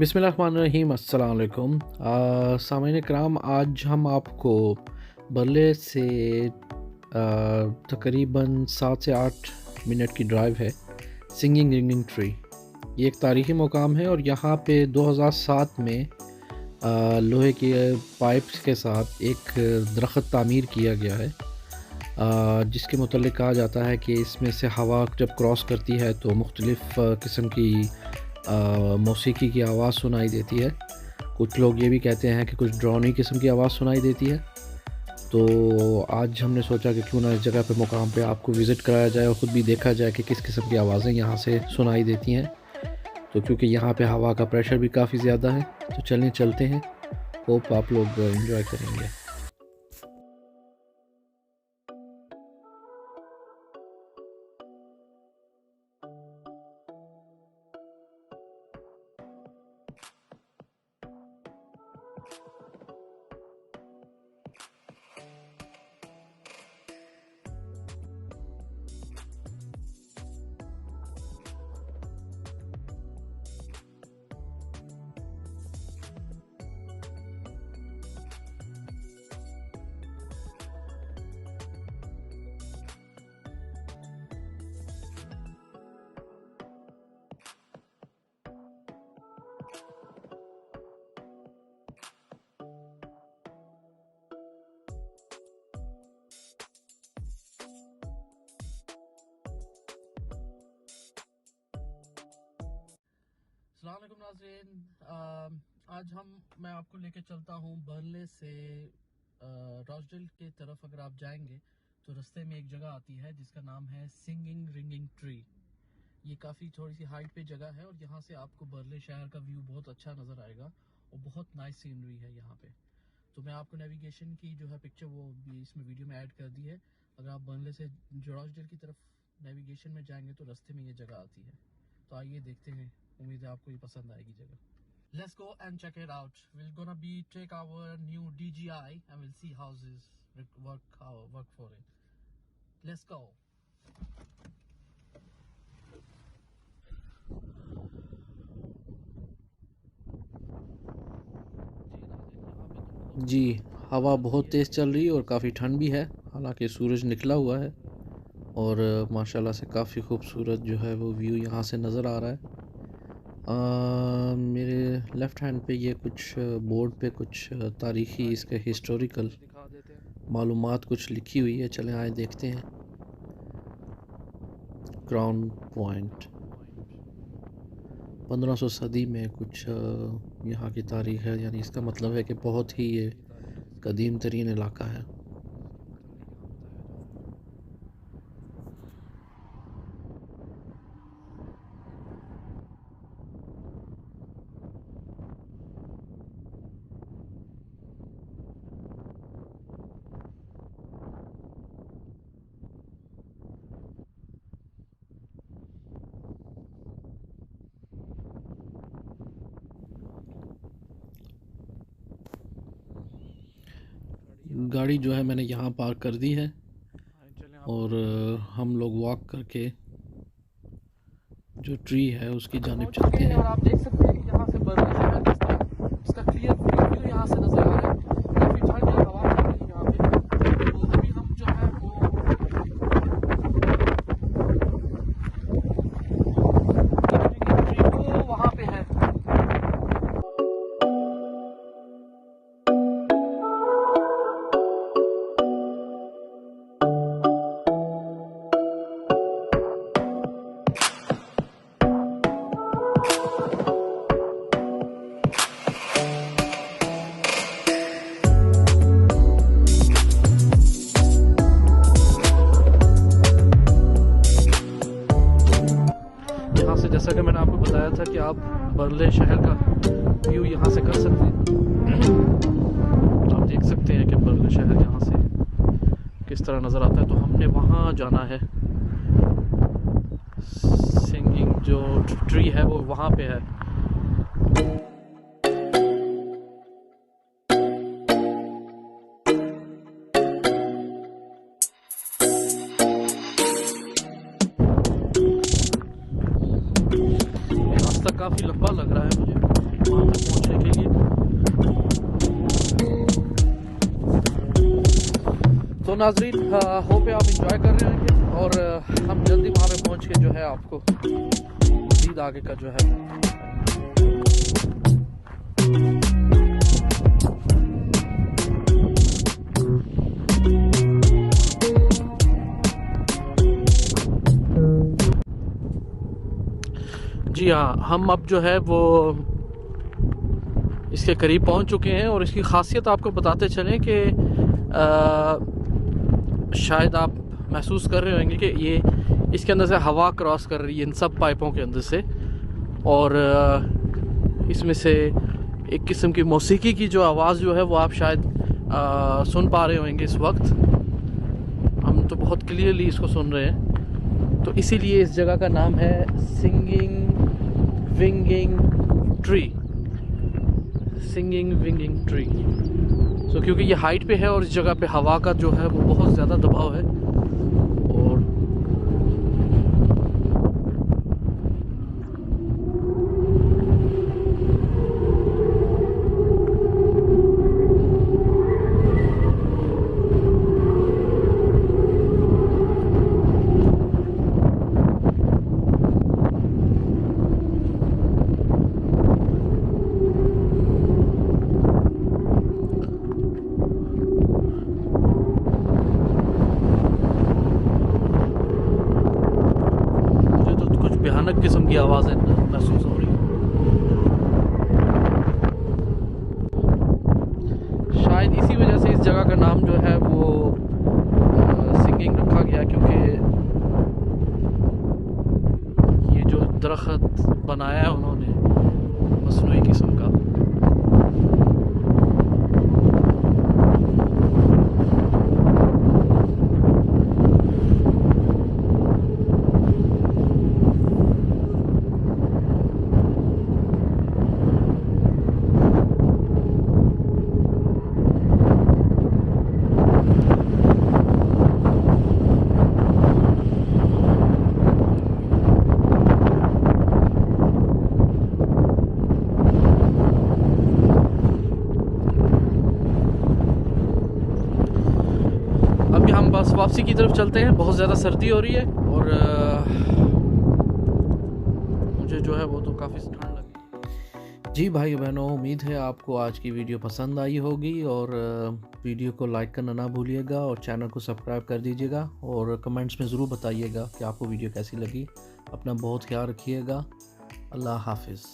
बिसमीम अल्लाम कराम आज हम आपको बल्ले से तकरीबन सात से आठ मिनट की ड्राइव है सिंगिंग रिंगिंग ट्री ये एक तारीख़ी मुकाम है और यहाँ पे 2007 में आ, लोहे के पाइप्स के साथ एक दरख्त तामीर किया गया है। आ, जिसके मतलब कहा जाता है कि इसमें से हवा जब क्रॉस करती है तो मुख्तलिफ़ किस्म की मौसीकी की आवाज़ सुनाई देती है। कुछ लोग ये भी कहते हैं कि कुछ ड्रोनी किस्म की आवाज़ सुनाई देती है। तो आज हमने सोचा कि क्यों ना इस जगह पे मुकाम पे आपको विज़िट कराया जाए और ख़ुद भी देखा जाए कि किस किस्म की आवाज़ें यहाँ से सुनाई देती हैं। तो क्योंकि यहाँ पे हवा का प्रेशर भी काफ़ी ज़्यादा है तो चलें, चलते हैं। होप आप लोग इन्जॉय करेंगे। अल्लाम नाजरीन। आज हम, मैं आपको लेके चलता हूँ बरले से रॉसडल के तरफ़ अगर आप जाएँगे तो रास्ते में एक जगह आती है जिसका नाम है सिंगिंग रिंगिंग ट्री। ये काफ़ी थोड़ी सी हाइट पे जगह है और यहाँ से आपको बरले शहर का व्यू बहुत अच्छा नज़र आएगा और बहुत नाइस सीनरी है यहाँ पे। तो मैं आपको नेविगेशन की जो है पिक्चर वो भी इसमें वीडियो में ऐड कर दी है। अगर आप बरले से जॉर्जडल की तरफ़ नेविगेशन में जाएँगे तो रास्ते में ये जगह आती है। तो आइए देखते हैं। उम्मीद है आपको ये पसंद आएगी जगह। Let's go and check it out will gonna be take our new and we'll see how this work, how, work for it. Let's go. जी, हवा बहुत तेज़ चल रही है और काफ़ी ठंड भी है। हालाँकि सूरज निकला हुआ है और, माशाल्लाह से काफ़ी खूबसूरत जो है वो व्यू यहाँ से नज़र आ रहा है। मेरे लेफ़्ट हैंड पे ये कुछ बोर्ड पे कुछ तारीख़ी इसके हिस्टोरिकल मालूम कुछ लिखी हुई है। चलें आए देखते हैं। क्राउन पॉइंट 1500 सदी में कुछ यहाँ की तारीख़ है। यानी इसका मतलब है कि बहुत ही ये कदीम तरीन इलाका है। गाड़ी जो है मैंने यहाँ पार्क कर दी है और हम लोग वॉक करके जो ट्री है उसकी जानब चलते हैं। और आप देख सकते हैं आप बर्ले शहर का व्यू यहाँ से कर सकते हैं। आप देख सकते हैं कि बरले शहर यहाँ से किस तरह नज़र आता है। तो हमने वहाँ जाना है। सिंगिंग जो ट्री है वो वहाँ पे है। अनोखा लग रहा है मुझे। वहाँ तक पहुँचने के लिए। तो नाजरीन होप आप इंजॉय कर रहे होंगे और हम जल्दी वहाँ पे पहुँच के जो है आपको मजीद आगे का जो है जी हाँ हम अब जो है वो इसके करीब पहुँच चुके हैं और इसकी खासियत आपको बताते चलें कि शायद आप महसूस कर रहे होंगे कि ये इसके अंदर से हवा क्रॉस कर रही है इन सब पाइपों के अंदर से और इसमें से एक किस्म की मौसीकी की जो आवाज़ जो है वो आप शायद अ, सुन पा रहे होंगे इस वक्त। हम तो बहुत क्लियरली इसको सुन रहे हैं। तो इसीलिए इस जगह का नाम है singing winging tree singing winging tree so क्योंकि ये हाइट पे है और इस जगह पे हवा का जो है वो बहुत ज़्यादा दबाव है और मुझे तो भयानक किस्म की आवाज़ें महसूस हो रही शायद इसी वजह से इस जगह का नाम जो है वो सिंगिंग रखा गया क्योंकि ये जो दरख्त बनाया है उन्होंने मसनू किस्म का अभी हम बस वापसी की तरफ़ चलते हैं। बहुत ज़्यादा सर्दी हो रही है और मुझे जो है वो तो काफ़ी ठंड लगी जी भाई बहनों, उम्मीद है आपको आज की वीडियो पसंद आई होगी और वीडियो को लाइक करना ना भूलिएगा और चैनल को सब्सक्राइब कर दीजिएगा और कमेंट्स में ज़रूर बताइएगा कि आपको वीडियो कैसी लगी। अपना बहुत ख्याल रखिएगा। अल्लाह हाफिज़।